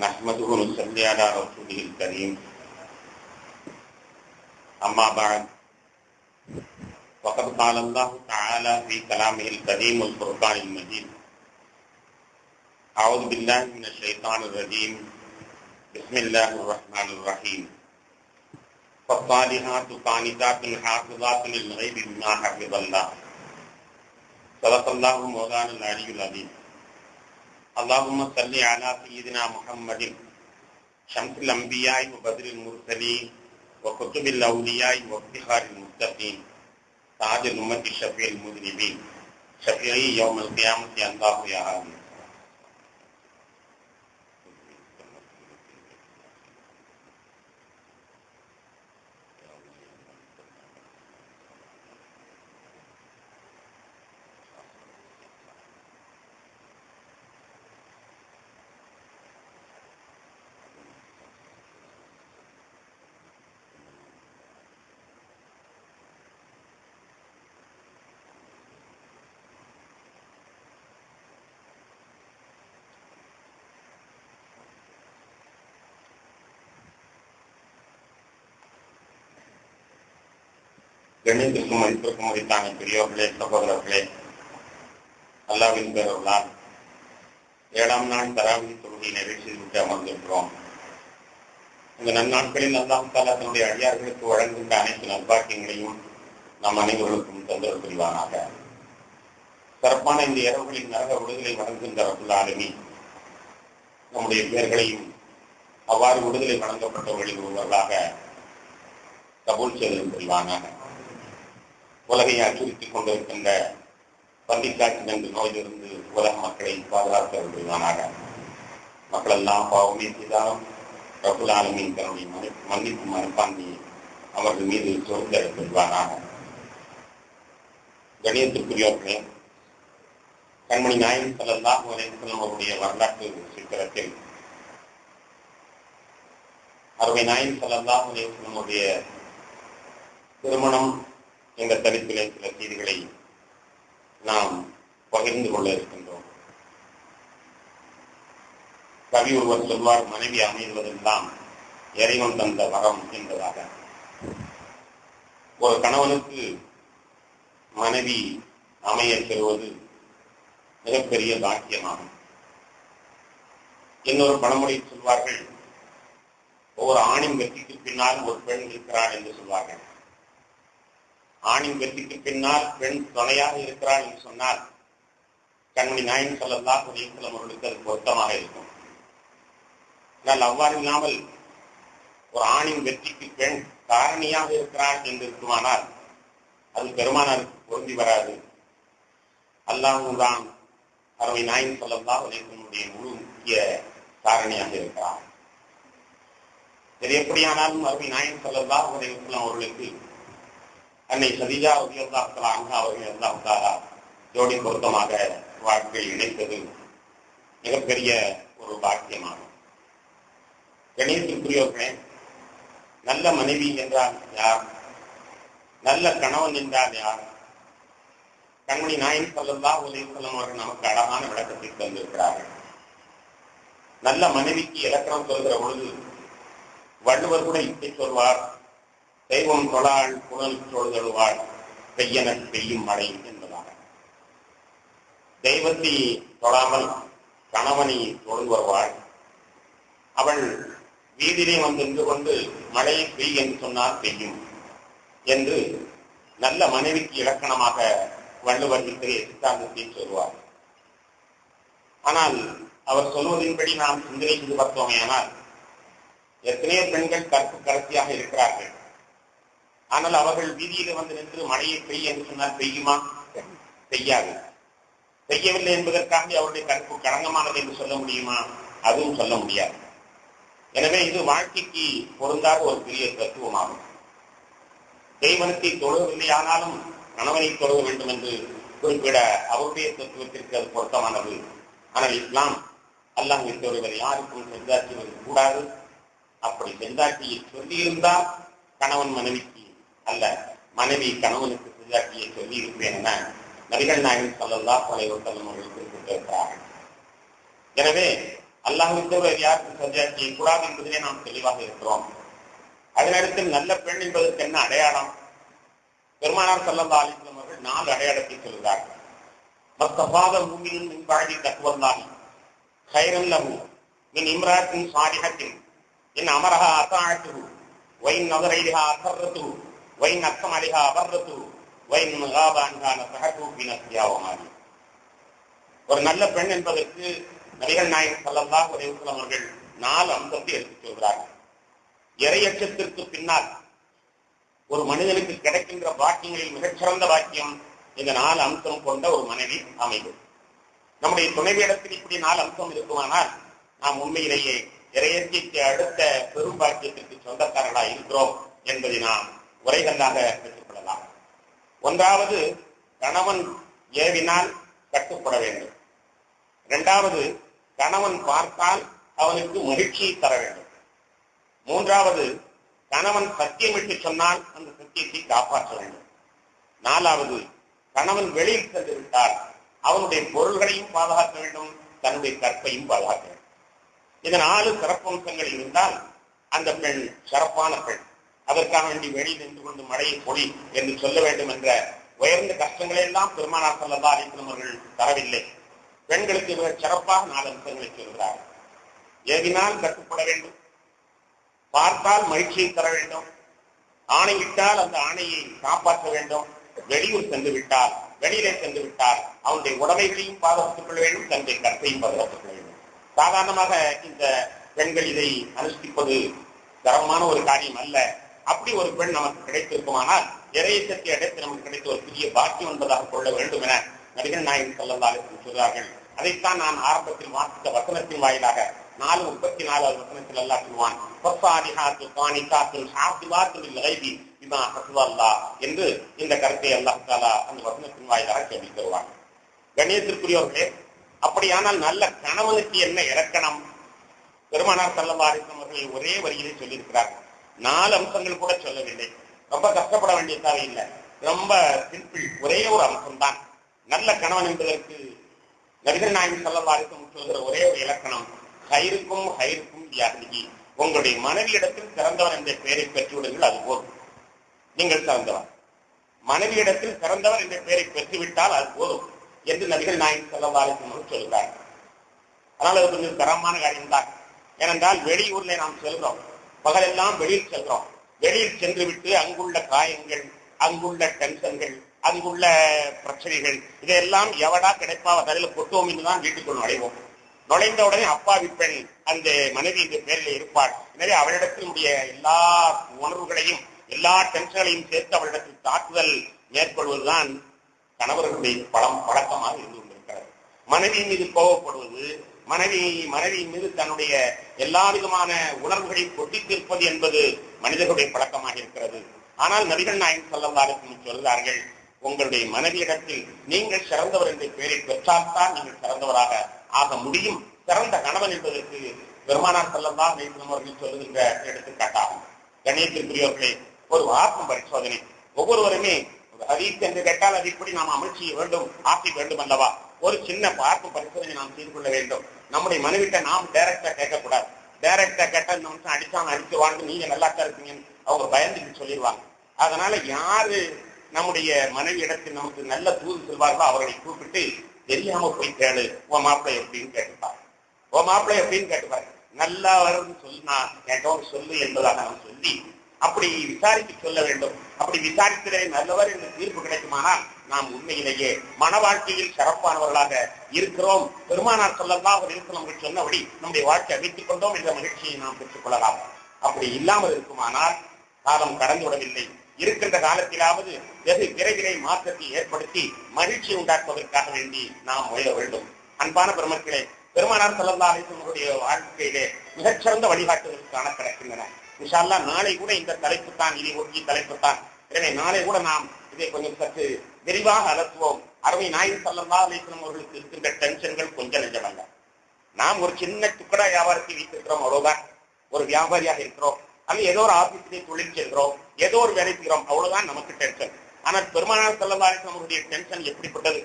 نحمده ونصلي على رسوله الكريم. أما بعد وقد قال الله تعالى في كلامه الكريم والفرقان المجيد. أعوذ بالله من الشيطان الرجيم. بسم الله الرحمن الرحيم. فالصالحات قانتات حافظات للغيب بما حفظ الله. صدق الله مولانا العلي العظيم اللهم صل على سيدنا محمد. شمس الأنبياء وبدر المرسلين وكتب الأولياء وافتخار المتقين. تاج الأمة الشفيع المذنبين. شفيعي يوم القيامة الله يا عالم கணிதத்திற்கும் மதிப்பிற்கும் மதித்தான பெரியோர்களே சகோதரர்களே அல்லாவின் பேரவர்களால் ஏழாம் நாள் தராவி தொழுகை நிறைவு செய்துவிட்டு அமர்ந்திருக்கிறோம். இந்த நன்னாட்களில் அல்லாம் தாலா தன்னுடைய அடியார்களுக்கு வழங்குகின்ற அனைத்து நல்பாக்கியங்களையும் நம் அனைவர்களுக்கும் தொந்தரவு புரிவானாக. சிறப்பான இந்த இரவுகளின் நரக விடுதலை வழங்குகின்ற அப்துல்லாலுமே நம்முடைய பேர்களையும் அவ்வாறு விடுதலை வழங்கப்பட்டவர்களில் ஒருவர்களாக கபூல் செய்தல் புரிவானாக. உலகை அச்சுறுத்திக் கொண்டிருக்கின்ற பள்ளிக்காட்சி என்ற நோயிலிருந்து உலக மக்களை பாதுகாக்க விடுவானாக மக்கள் எல்லாம் பாவமே செய்தாலும் ரகுல் ஆலமின் தன்னுடைய மன்னிப்பு மனப்பான்மையை அவர்கள் மீது சுதந்திர விடுவானாக கணியத்திற்குரியவர்களே கண்மணி நாயன் செல்லலாம் அவருடைய வரலாற்று சித்திரத்தில் அறுவை நாயன் செல்லலாம் அவருடைய திருமணம் என்ற தலைப்பிலே சில செய்திகளை நாம் பகிர்ந்து கொள்ள இருக்கின்றோம். கவி ஒருவர் சொல்வார் மனைவி அமைவதெல்லாம் இறைவன் தந்த வரம் என்பதாக. ஒரு கணவனுக்கு மனைவி அமைய பெறுவது மிகப்பெரிய பாக்கியமாகும். இன்னொரு பழமொழி சொல்வார்கள் ஒவ்வொரு ஆணின் வெற்றிக்கு பின்னால் ஒரு பெண் இருக்கிறார் என்று சொல்வார்கள். ஆணின் வெற்றிக்கு பின்னால் பெண் துணையாக இருக்கிறாள் என்று சொன்னால் கண்மணி நாயன் சொல்லல்லா புரியலம் அவர்களுக்கு அது பொருத்தமாக இருக்கும். ஆனால் அவ்வாறு இல்லாமல் ஒரு ஆணின் வெற்றிக்கு பெண் காரணியாக இருக்கிறாள் என்று இருக்குமானால் அது பெருமானாருக்கு பொருந்தி வராது. அல்லாஹுதான் அருமை நாயன் சொல்லலாம் உலகத்தினுடைய முழு முக்கிய காரணியாக இருக்கிறார். இது எப்படியானாலும் அருமை நாயன் சொல்லலாம் உலகத்திலும் அவர்களுக்கு அன்னை சதிஜா உதயத்தாக்களா அங்கா அவர்கள் ஜோடி பொருத்தமாக வாழ்க்கையில் இணைத்தது மிகப்பெரிய ஒரு பாக்கியமாகும். கணேசத்துக்குரியவர்களே நல்ல மனைவி என்றால் யார்? நல்ல கணவன் என்றால் யார்? கண்மணி நாயன் சொல்லல்லா உதயசலம் அவர்கள் நமக்கு அழகான விளக்கத்தை தந்திருக்கிறார்கள். நல்ல மனைவிக்கு இலக்கணம் சொல்கிற பொழுது வள்ளுவர் கூட இப்படி சொல்வார். தெய்வம் தொழாள் புனல் தொழுதழுவாள் பெய்யன பெய்யும் மழை என்பதாக தெய்வத்தை தொழாமல் கணவனை தொழுது வருவாள் அவள் வீதியிலே வந்து நின்று கொண்டு மழை பெய் என்று சொன்னால் பெய்யும் என்று நல்ல மனைவிக்கு இலக்கணமாக வள்ளுவர் இத்தகைய சித்தாந்தத்தை சொல்வார். ஆனால் அவர் சொல்வதின்படி நாம் சிந்தனை செய்து பார்த்தோமே ஆனால் எத்தனையோ பெண்கள் கற்பு கடைசியாக இருக்கிறார்கள். ஆனால் அவர்கள் வீதியில வந்து நின்று மழையை பெய்ய என்று சொன்னால் பெய்யுமா? பெய்யாது. பெய்யவில்லை என்பதற்காக அவருடைய கருப்பு களங்கமானது என்று சொல்ல முடியுமா? அதுவும் சொல்ல முடியாது. எனவே இது வாழ்க்கைக்கு பொருந்தாத ஒரு பெரிய தத்துவமாகும். தெய்வனத்தை தொழுவதில்லை ஆனாலும் கணவனை தொழுக வேண்டும் என்று குறிப்பிட அவருடைய தத்துவத்திற்கு அது பொருத்தமானது. ஆனால் இஸ்லாம் அல்லாஹ் ஒருவர் யாருக்கும் செந்தாட்சி கூடாது அப்படி செந்தாட்சியை சொல்லியிருந்தால் கணவன் மனைவிக்கு அல்ல மனைவி கணவனுக்கு சுஜாக்கியை சொல்லி இருக்கிறேன் என நபிகள் நாயகன் சொல்லல்லா கொலை ஒருத்தலம் அவர்கள் குறிப்பிட்டிருக்கிறார்கள் எனவே அல்லாஹுக்கு ஒரு யாருக்கு சஜாக்கியை கூடாது என்பதிலே நாம் தெளிவாக இருக்கிறோம். அதனடுத்து நல்ல பெண் என்பதற்கு என்ன அடையாளம்? பெருமானார் சல்லல்லா அலிஸ்லம் அவர்கள் நாலு அடையாளத்தை சொல்கிறார்கள் மத்தபாத பூமியின் மின்பாடி தத்துவந்தால் கைரன் லகு மின் இம்ராத்தின் சாரிகத்தின் என் அமரக அசாழத்து ஒயின் நகரைகா அசர்ரத்து وإن أقسم عليها برته وإن غاب عنها نصحته في نفسها وماله ஒரு நல்ல பெண் என்பதற்கு நபிகள் நாயகம் ஸல்லல்லாஹு அலைஹி வஸல்லம் அவர்கள் நாலு அம்சத்தை எடுத்துச் சொல்கிறார்கள் இறையச்சத்திற்கு பின்னால் ஒரு மனிதனுக்கு கிடைக்கின்ற பாக்கியங்களில் மிகச்சிறந்த பாக்கியம் இந்த நாலு அம்சம் கொண்ட ஒரு மனைவி அமைவு நம்முடைய துணைவியிடத்தில் இப்படி நாலு அம்சம் இருக்குமானால் நாம் உண்மையிலேயே இறையற்கைக்கு அடுத்த பெரும் பாக்கியத்திற்கு சொந்தக்காரர்களாக இருக்கிறோம் என்பதை நாம் உரைகளாக பெற்றுக்கொள்ளலாம் ஒன்றாவது கணவன் ஏவினால் கட்டுப்பட வேண்டும். இரண்டாவது கணவன் பார்த்தால் அவனுக்கு மகிழ்ச்சியை தர வேண்டும். மூன்றாவது கணவன் சத்தியமிட்டு சொன்னால் அந்த சத்தியத்தை காப்பாற்ற வேண்டும். நாலாவது கணவன் வெளியில் சென்று விட்டால் அவனுடைய பொருள்களையும் பாதுகாக்க வேண்டும் தன்னுடைய கற்பையும் பாதுகாக்க வேண்டும். இந்த நாலு சிறப்பம்சங்கள் இருந்தால் அந்த பெண் சிறப்பான பெண். அதற்காக வேண்டி வெளியில் நின்று கொண்டு மழையை பொழி என்று சொல்ல வேண்டும் என்ற உயர்ந்த கஷ்டங்களை எல்லாம் பெருமானார் சல்லா அலிஸ்லம் அவர்கள் தரவில்லை. பெண்களுக்கு மிக சிறப்பாக நாலு அம்சங்களை சொல்கிறார் ஏவினால் கட்டுப்பட வேண்டும். பார்த்தால் மகிழ்ச்சியை தர வேண்டும். ஆணையிட்டால் அந்த ஆணையை காப்பாற்ற வேண்டும். வெளியூர் சென்று விட்டால் வெளியிலே சென்று விட்டால் அவனுடைய உடமைகளையும் பாதுகாத்துக் கொள்ள வேண்டும் தன்னுடைய கற்பையும் பாதுகாத்துக் கொள்ள வேண்டும். சாதாரணமாக இந்த பெண்கள் இதை அனுஷ்டிப்பது தரமான ஒரு காரியம் அல்ல. அப்படி ஒரு பெண் நமக்கு கிடைத்திருக்குமானால் இறையச்சத்தை அடைத்து நமக்கு கிடைத்த ஒரு புதிய பாக்கியம் என்பதாக கொள்ள வேண்டும் என நடிகர் நாயகன் சொல்லல்லாலும் சொல்கிறார்கள். அதைத்தான் நான் ஆரம்பத்தில் வாசித்த வசனத்தின் வாயிலாக நாலு முப்பத்தி நாலாவது வசனத்தில் அல்லா சொல்வான் "ஃபஸ்ஸாலிஹாத்து கானிதாத்துன் ஹாஃபிலாத்துன் என்று இந்த கருத்தை அல்லாஹ் தாலா அந்த வசனத்தின் வாயிலாக சொல்லி தருவாங்க கண்ணியத்திற்குரியவர்களே அப்படியானால் நல்ல கணவனுக்கு என்ன இறக்கணம் பெருமானார் சல்லல்லாஹு அவர்கள் ஒரே வரியிலே சொல்லியிருக்கிறார்கள். நாலு அம்சங்கள் கூட சொல்லவில்லை. ரொம்ப கஷ்டப்பட வேண்டிய தேவையில்லை ரொம்ப சிம்பிள் ஒரே ஒரு அம்சம்தான். நல்ல கணவன் என்பதற்கு நபிகள் நாயகம் சல்லல்லாஹு சொல்கிற ஒரே ஒரு இலக்கணம் ஹைருக்கும் ஹைருக்கும் யாஹ்லிகி உங்களுடைய மனைவியிடத்தில் சிறந்தவர் என்ற பெயரை பெற்றுவிடுங்கள் அது போதும். நீங்கள் சிறந்தவர் மனைவியிடத்தில் சிறந்தவர் என்ற பெயரை பெற்றுவிட்டால் அது போதும் என்று நபிகள் நாயகம் சல்லல்லாஹு சொல்கிறார் அதனால் அது கொஞ்சம் தரமான காரியம்தான். ஏனென்றால் வெளியூர்ல நாம் செல்கிறோம் பகலெல்லாம் வெளியில் செல்றோம். வெளியில் சென்று விட்டு அங்குள்ள காயங்கள் அங்குள்ள டென்ஷன்கள் அங்குள்ள பிரச்சனைகள் இதையெல்லாம் எவடா கிடைப்பாவ தலையில கொட்டுவோம் என்றுதான் வீட்டுக்குள் நுழைவோம். நுழைந்த உடனே அப்பாவி பெண் அந்த மனைவி இந்த பேரில் இருப்பாள். எனவே அவளிடத்தினுடைய எல்லா உணர்வுகளையும் எல்லா டென்ஷன்களையும் சேர்த்து அவளிடத்தில் தாக்குதல் மேற்கொள்வதுதான் கணவர்களுடைய பழம் பழக்கமாக இருந்து கொண்டிருக்கிறது. மனைவி மீது கோவப்படுவது மனைவி மனைவியின் மீது தன்னுடைய எல்லா விதமான உணர்வுகளையும் கொட்டித்திருப்பது என்பது மனிதர்களுடைய பழக்கமாக இருக்கிறது. ஆனால் நபிகள் நாயன் சொல்லல்லாருக்கும் சொல்கிறார்கள் உங்களுடைய மனைவியிடத்தில் நீங்கள் சிறந்தவர் என்ற பெயரை பெற்றால்தான் நீங்கள் சிறந்தவராக ஆக முடியும். சிறந்த கணவன் என்பதற்கு பெருமானார் செல்லந்தா நேசனம் அவர்கள் சொல்லுகின்ற எடுத்துக்காட்டாகும் கணியத்திற்குரியவர்களே ஒரு ஆத்ம பரிசோதனை. ஒவ்வொருவருமே ஒரு ஹதீஸ் என்று கேட்டால் அது இப்படி நாம் அமல் செய்ய வேண்டும் ஆக்கி வேண்டும் அல்லவா? ஒரு சின்ன ஆத்ம பரிசோதனை நாம் செய்து கொள்ள வேண்டும். நம்முடைய மனைவிட்ட நாம் டைரக்டா கேட்கக்கூடாது. டைரக்டா கேட்டா இந்த மனுஷன் அடிச்சாங்க அடிச்சு வாழ்ந்து நீங்க நல்லா இருப்பீங்கன்னு அவங்க பயந்துட்டு சொல்லிடுவாங்க. அதனால யாரு நம்முடைய மனைவி இடத்தில் நமக்கு நல்ல தூது செல்வார்களோ அவர்களை கூப்பிட்டு தெரியாம போய் கேளு உன் மாப்பிள்ளை எப்படின்னு கேட்டுப்பாரு. உன் மாப்பிள்ளை எப்படின்னு கேட்டுப்பாரு. நல்லா வரும்னு சொன்னா கேட்டவங்க சொல்லு என்பதாக அவன் சொல்லி அப்படி விசாரித்து சொல்ல வேண்டும். அப்படி விசாரித்தலே நல்லவர் என்று தீர்ப்பு கிடைக்குமானால் நாம் உண்மையிலேயே மன வாழ்க்கையில் சிறப்பானவர்களாக இருக்கிறோம். பெருமானார் சொல்லலாம் ஒரு இருக்கிறோம் சொன்னபடி நம்முடைய வாழ்க்கை அமைத்துக் கொண்டோம் என்ற மகிழ்ச்சியை நாம் பெற்றுக் கொள்ளலாம் அப்படி இல்லாமல் இருக்குமானால் காலம் கடந்து விடவில்லை இருக்கின்ற காலத்திலாவது வெகு விரைவிலை மாற்றத்தை ஏற்படுத்தி மகிழ்ச்சி உண்டாக்குவதற்காக வேண்டி நாம் முயல வேண்டும். அன்பான பெருமக்களே பெருமானார் செல்லல்லா அலிசனுடைய வாழ்க்கையிலே மிகச்சிறந்த வழிகாட்டுதல் காண கிடக்கின்றன. விஷால்லா நாளை கூட இந்த தலைப்பு தான் இதை ஒட்டி தலைப்பு தான் எனவே நாளை கூட நாம் இதை கொஞ்சம் சற்று விரிவாக அலசுவோம். அருமை நாயின் சல்லா அலிஸ்லம் அவர்களுக்கு இருக்கின்ற டென்ஷன்கள் கொஞ்சம் நெஞ்சமல்ல நாம் ஒரு சின்ன துக்கடா வியாபாரத்தை வைத்திருக்கிறோம் அவ்வளவுதான். ஒரு வியாபாரியாக இருக்கிறோம். அல்லது ஏதோ ஒரு ஆபீஸ்லேயே தொழில் செல்கிறோம் ஏதோ ஒரு வேலை செய்கிறோம். அவ்வளவுதான் நமக்கு டென்ஷன். ஆனால் பெருமானார் செல்லவாரி அவருடைய டென்ஷன் எப்படிப்பட்டது?